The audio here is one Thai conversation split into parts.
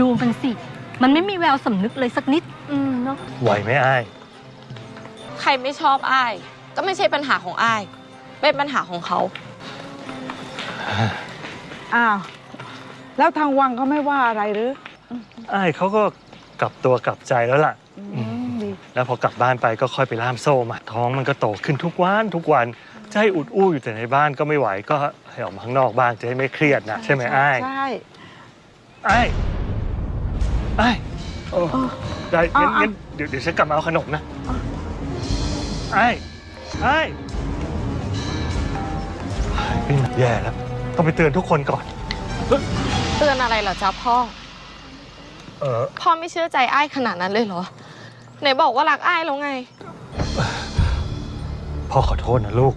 ดูมันสิ มันไม่มีแววสำนึกเลยสักนิด อืมเนาะ ไหวไหมอ้ายใครไม่ชอบอ้าย ก็ไม่ใช่ปัญหาของอ้าย เป็นปัญหาของเขา อ้าว แล้วทางวังเขาไม่ว่าอะไรหรืออ้ายเขาก็กลับตัวกลับใจแล้วล่ะ อืม ดีแล้วพอกลับบ้านไปก็ค่อยไปล่ามโซ่มาท้องมันก็โตขึ้นทุกวันทุกวันจะให้อุดอู้อยู่แต่ในบ้านก็ไม่ไหวก็ให้ออกมาข้างนอกบ้างจะได้ไม่เครียดนะใช่ไหมอ้ายใช่ อ้าย อ้ายโอ้เออได้งั้นเอาเอางั้นเดี๋ยวเดี๋ยวฉันกลับมาเอาขนมนะอ้ายอ้ายเฮ้ยแย่แล้ว ต้องไปเตือนทุกคนก่อน เตือนอะไรเหรอจ๊ะพ่อ เออพ่อไม่เชื่อใจอ้ายขนาดนั้นเลยเหรอ ไหนบอกว่ารักอ้ายแล้วไง พ่อขอโทษนะลูก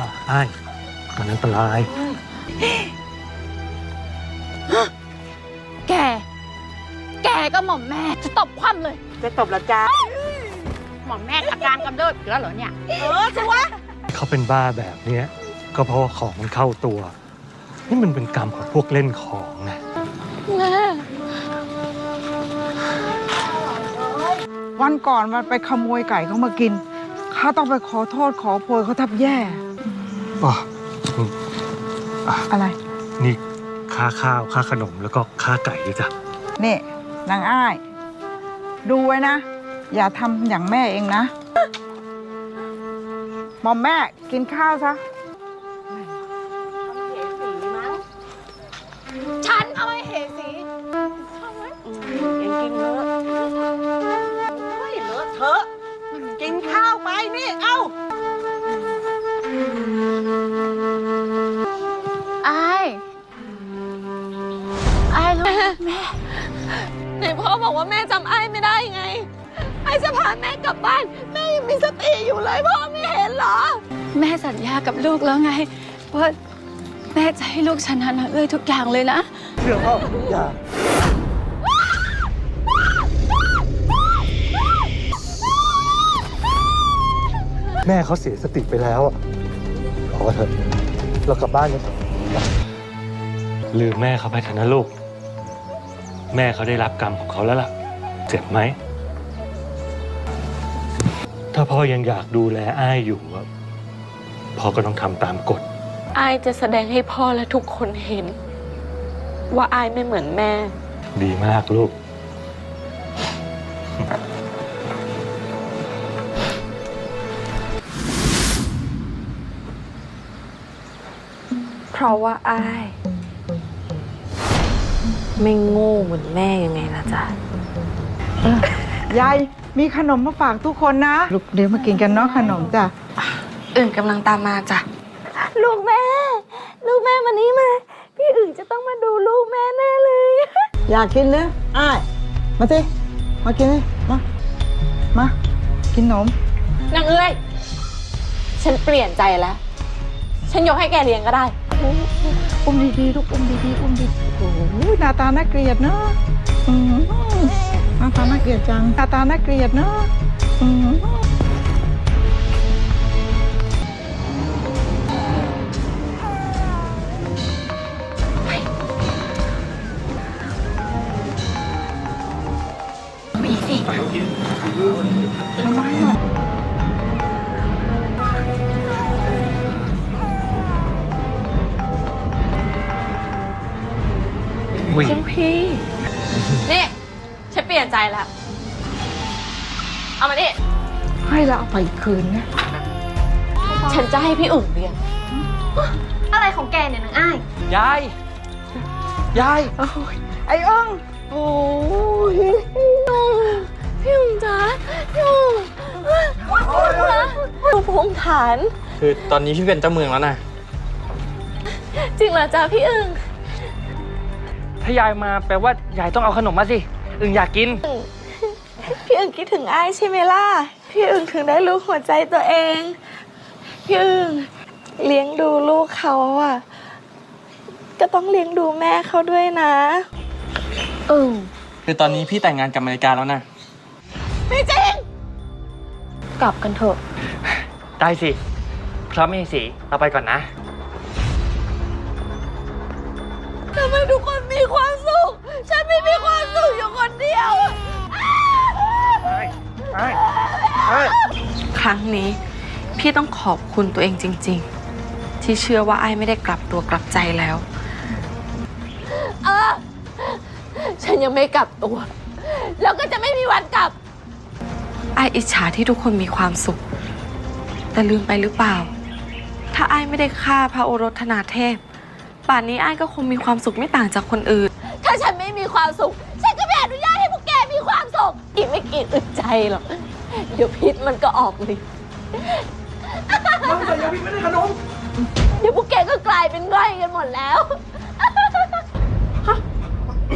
อย่าอ้ายมันอันตราย แก แกก็หม่อมแม่ จะตบคว่ำเลย จะตบละจ้าหม่อมแม่อาการกำเริบอีกแล้วเหรอเนี่ยเขาเป็นบ้าแบบเนี้ย ก็เพราะว่าของมันเข้าตัว นี่มันเป็นกรรมของพวกเล่นของนะแม่วันก่อนมันไปขโมยไก่เขามากิน ข้าต้องไปขอโทษขอโพยเขาแทับแย่ อ๋ออะไร นี่ค่าข้าวค่าขนมแล้วก็ค่าไก่ด้วยจ้ะ นี่นางอ้าย ดูไว้นะ อย่าทำอย่างแม่เองนะหมอมแม่กินข้าวซะ บอกว่าแม่จำอ้ายไม่ได้ไงอ้ายจะพาแม่กลับบ้าน แม่ยังมีสติอยู่เลยพ่อไม่เห็นเหรอ แม่สัญญากับลูกแล้วไงว่าแม่จะให้ลูกชนะนางเอ้ยทุกอย่างเลยนะเดี๋ยวพ่ออย่าแม่เขาเสียสติไปแล้วอะพอเถอะเรากลับบ้านกันเถอะลืมแม่เขาไปเถอะนะลูก แม่เขาได้รับกรรมของเขาแล้วล่ะ เจ็บไหม ถ้าพ่อยังอยากดูแลอ้ายอยู่อะพ่อก็ต้องทำตามกฎ อายจะแสดงให้พ่อและทุกคนเห็น ว่าอายไม่เหมือนแม่ ดีมากลูก เพราะว่าอาย ไม่โง่เหมือนแม่ยังไงล่ะจ๊ะ ยายมีขนมมาฝากทุกคนนะลูกเดี๋ยวมากินกันเนาะขนมจ้ะอื่นกำลังตามมาจ้ะ ลูกแม่ ลูกแม่มานี้มา พี่อึ่งจะต้องมาดูลูกแม่แน่เลย อยากกินเลยอ้ายมาสิมากินเลยมา มา กินขนมนางเอ้ย ฉันเปลี่ยนใจแล้ว ฉันยกให้แกเลี้ยงก็ได้ อุ้มดีๆลูกอุ้มดีๆอุ้มดีโอ้โหหน้าตาน่าเกลียดเนาะอืมหน้าตาน่าเกลียดจังหน้าตาน่าเกลียดเนาะอืมทำไมอะ วิ่งคุณพี่ นี่ฉันเปลี่ยนใจแล้ว เอามาดิให้เราเอาไปคืนนะฉันจะให้พี่อึ่งเลี้ยงอะไรของแกเนี่ยนางอ้าย ยาย ยายโอ้ยไอ้เอิงโอ้ยพี่อึ่งจ๊ะพี่อึ่งพี่อึ่งจ๊ะดูภูมิฐาน คือตอนนี้พี่เป็นเจ้าเมืองแล้วนะ จริงเหรอจ๊ะพี่อึ่ง ถ้ายายมาแปลว่ายายต้องเอาขนมมาสิ อึ่งอยากกิน พี่อึ่งคิดถึงอ้ายใช่ไหมล่ะ พี่อึ่งถึงได้รู้หัวใจตัวเอง พี่อึ่งเลี้ยงดูลูกเขาอะก็ต้องเลี้ยงดูแม่เขาด้วยนะอึ่งคือตอนนี้พี่แต่งงานกับอเมริกาแล้วนะ ไม่จริง กลับกันเถอะ ได้สิ พร้อมมีสีเราไปก่อนนะ ทำไมทุกคนมีความสุข ฉันไม่มีความสุขอยู่คนเดียวครั้งนี้ พี่ต้องขอบคุณตัวเองจริง ๆ ที่เชื่อว่าไอ้ไม่ได้กลับตัวกลับใจแล้ว เออ ฉันยังไม่กลับตัว แล้วก็จะไม่มีวันกลับ ไอ้อิจฉาที่ทุกคนมีความสุข แต่ลืมไปหรือเปล่า ถ้าไอ้ไม่ได้ฆ่าพระโอรสธนาเทพ ป่านนี้ไอ้ก็คงมีความสุขไม่ต่างจากคนอื่น ถ้าฉันไม่มีความสุข ฉันก็ไม่อนุญาตให้พวกแกมีความสุขอีกไม่กี่อึดใจหรอก เดี๋ยวพิษมันก็ออกเลยมันใส่ยาพิษไม่ได้ขนม เดี๋ยวพวกแกก็กลายเป็นง่อยกันหมดแล้ว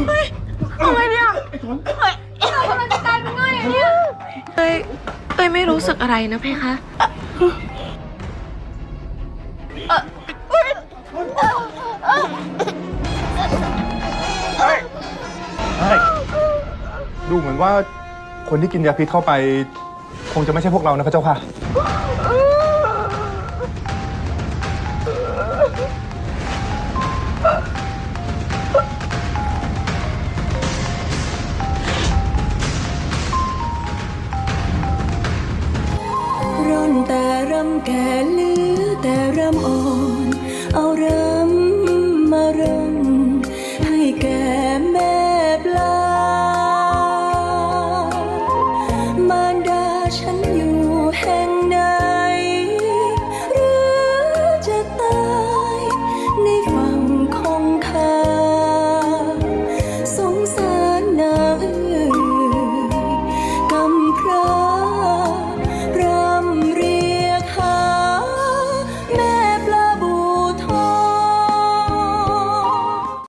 เฮ้ยทำไมเนี่ยเฮ้ยเรากำลังจะกลายเป็นง่อยอย่างเนี้ยเอ้ยเอ้ยไม่รู้สึกอะไรนะเพคะ ดูเหมือนว่าคนที่กินยาพิษเข้าไป คงจะไม่ใช่พวกเรานะพระเจ้าค่ะ ร่อนแต่รำแก่เหลือแต่รำอ่อ